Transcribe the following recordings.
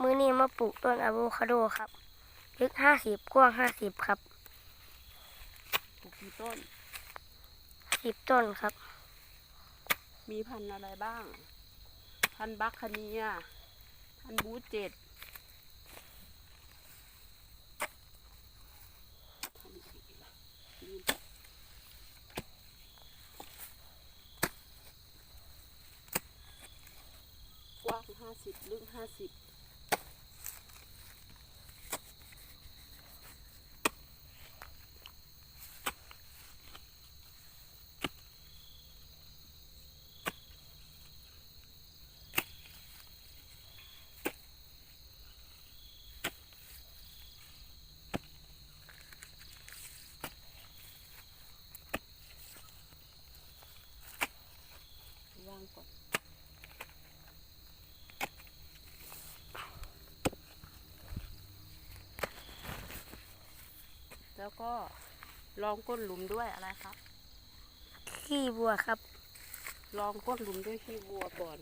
มือนี้มาปลูกต้นอะโวคาโดครับ ลึกห้าสิบกว้างห้าสิบครับปลูกกี่ต้น สิบต้นครับ มีพันธุ์อะไรบ้าง พันธุ์บัคคาเนีย พันธุ์บูเจ็ดพันธุ์อะไรล่ะลืมกว้างห้าสิบลึกห้าสิบ วางก่อนแล้วก็ลองก้นหลุมด้วยอะไรครับขี้บัวครับ ลองก้นหลุมด้วยขี้วัวก่อน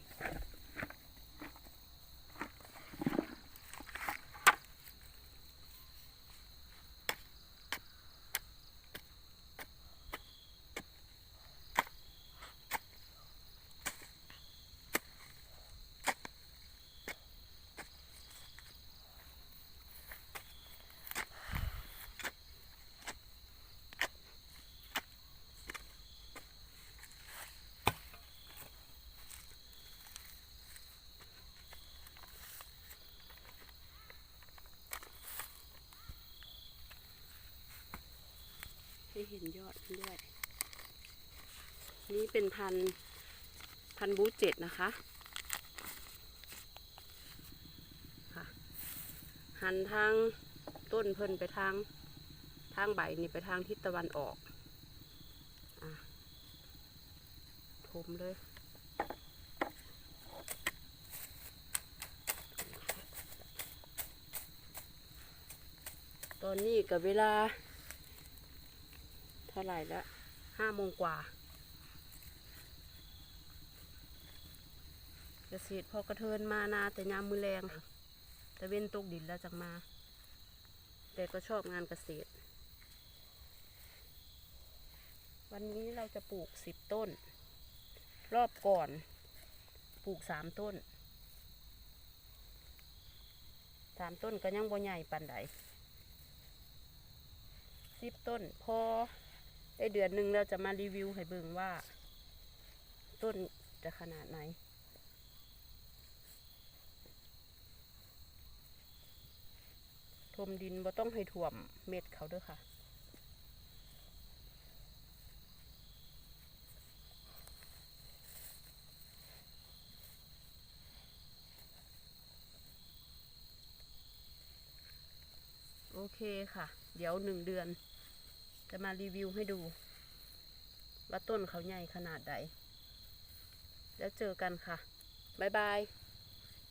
ให้เห็นยอดมันด้วย นี่เป็นพันพันบูเจ็ดนะคะค่ะหันทางต้นเพิ่นไปทางทางใบนี่ไปทางทิศตะวันออกอถมเลยตอนนี้กับเวลา เท่าไหร่แล้วห้าโมงกว่าเกษตรพอกระเทินมานาแต่ยามมือแรงแต่เว้นตกดินแล้วจังมา แต่ก็ชอบงานเกษตร วันนี้เราจะปลูกสิบต้น รอบก่อนปลูกสามต้นสามต้นก็ยังบ่ใหญ่ปานใดสิบต้นพอ ได้เดือนหนึ่งเราจะมารีวิวให้เบิ่งว่า ต้นจะขนาดไหนทมดินบ่ต้องให้ถ่วมเม็ดเขาเด้วยค่ะ โอเคค่ะ เดี๋ยวหนึ่งเดือน จะมารีวิวให้ดู ว่าต้นเขาใหญ่ขนาดใด แล้วเจอกันค่ะ บ๊ายบาย